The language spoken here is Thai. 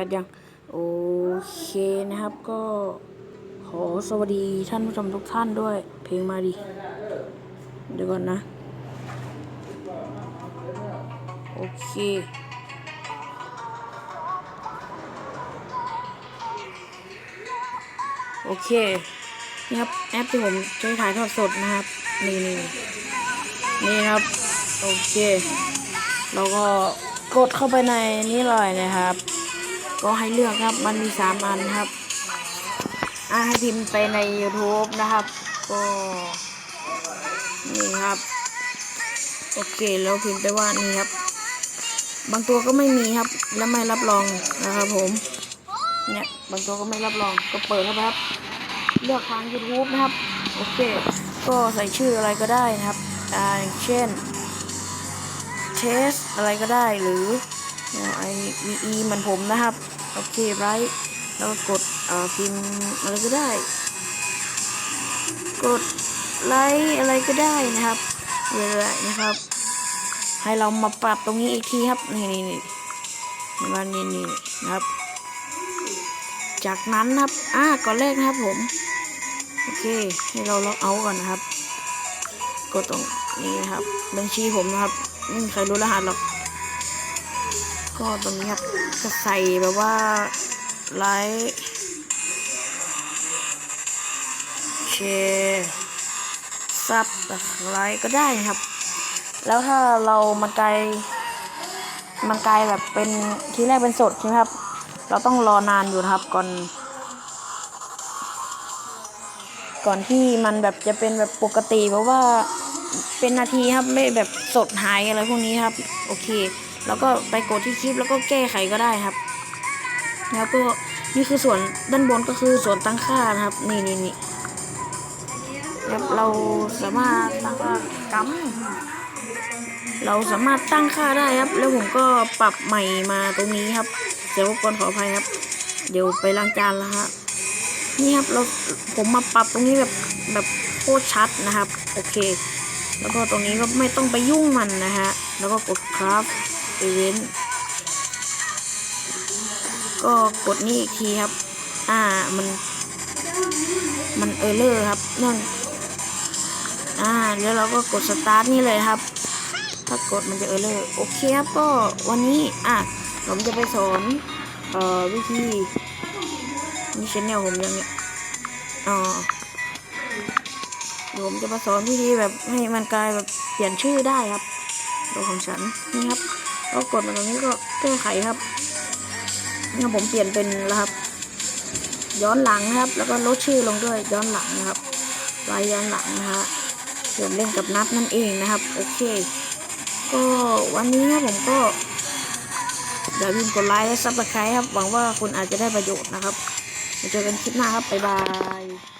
ัดยัง โอเคนะครับก็ขอสวัสดีท่านผู้ชมทุกท่านด้วย เพลงมาดิ เดี๋ยวก่อนนะ โอเคโอเค นี่ครับ แอปที่ผมใช้ถ่ายทอดสดนะครับ นี่นี่นี่ครับ โอเคเราก็กดเข้าไปในนี้เลยนะครับ ก็ให้เลือกครับมันมีสามอันครับอ่าให้พิมพ์ไปใน YouTube นะครับ ก็นี่ครับ โอเคแล้วพิมพ์ไปว่านี่ครับ บางตัวก็ไม่มีครับ และไม่รับรองนะครับผม เนี่ยบางตัวก็ไม่รับรองก็เปิดเข้าไปครับ เลือกทาง YouTube นะครับ โอเค ก็ใส่ชื่ออะไรก็ได้นะครับอ่าเช่นเทสอะไรก็ได้หรือ ไอวีอีมือนผมนะครับ โอเคไรแล้วก็กดอ่าพิมพ์อะไรก็ได้ กดไลค์อะไรก็ได้นะครับเรื่อยๆนะครับ ให้เรามาปรับตรงนี้อีกทีครับ นี่นี่นี่มานี่นี่นะครับ จากนั้นครับ อ่าก่อนแรกนะครับผม โอเค ให้เราล็อกเอาท์ก่อนนะครับ กดตรงนี้นะครับ บัญชีผมนะครับไม่มีใครรู้รหัสหรอก ก็ตรงนี้ครับก็ใส่แบบว่าไลค์แชร์ซับอะไรก็ได้ครับ แล้วถ้าเรามันไกลมันไกลแบบเป็นทีแรกเป็นสดใช่ไหมครับ เราต้องรอนานอยู่นะครับก่อน ก่อนที่มันแบบจะเป็นแบบปกติเพราะว่าเป็นนาทีครับไม่แบบสดหายอะไรพวกนี้ครับ โอเค แล้วก็ไปกดที่คลิปแล้วก็แก้ไขก็ได้ครับ แล้วก็นี่คือส่วนด้านบนก็คือส่วนตั้งค่านะครับ นี่นี่นี่ครับเราสามารถตั้งค่ากำเราสามารถตั้งค่าได้ครับ แล้วผมก็ปรับใหม่มาตรงนี้ครับเดี๋ยวก่อนขออภัยครับ เดี๋ยวไปล้างจานแล้วฮะนี่ครับเราผมมาปรับตรงนี้แบบแบบโคตรชัดนะครับ โอเค แล้วก็ตรงนี้ก็ไม่ต้องไปยุ่งมันนะฮะ แล้วก็กดครับ อีเวนก็กดนี่อีกทีครับ อ่ามัน มันเออร์เลอร์ครับนั่นอ่าแล้วเราก็กดสตาร์ทนี่เลยครับ ถ้ากดมันจะเออร์เลอร์โอเคครับก็วันนี้อะผมจะไปสอนเอ่อวิธีนี่ชแนลผมยังเนี่ยอ๋อผมจะมาสอนวิธีแบบให้มันกลายแบบเปลี่ยนชื่อได้ครับตัวของฉันนี่ครับ แล้วกดมาตรงนี้ก็แก้ไขครับนี่ผมเปลี่ยนเป็นแล้วครับ ย้อนหลังนะครับ แล้วก็ลดชื่อลงด้วยย้อนหลังนะครับไว้ย้อนหลังนะฮะเดี๋ยวเล่นกับนับนั่นเองนะครับโอเค ก็วันนี้นะผมก็อย่าลืมกดไลค์และซับสไครต์ครับหวังว่าคุณอาจจะได้ประโยชน์นะครับมาเจอกันคลิปหน้าครับบ๊ายบาย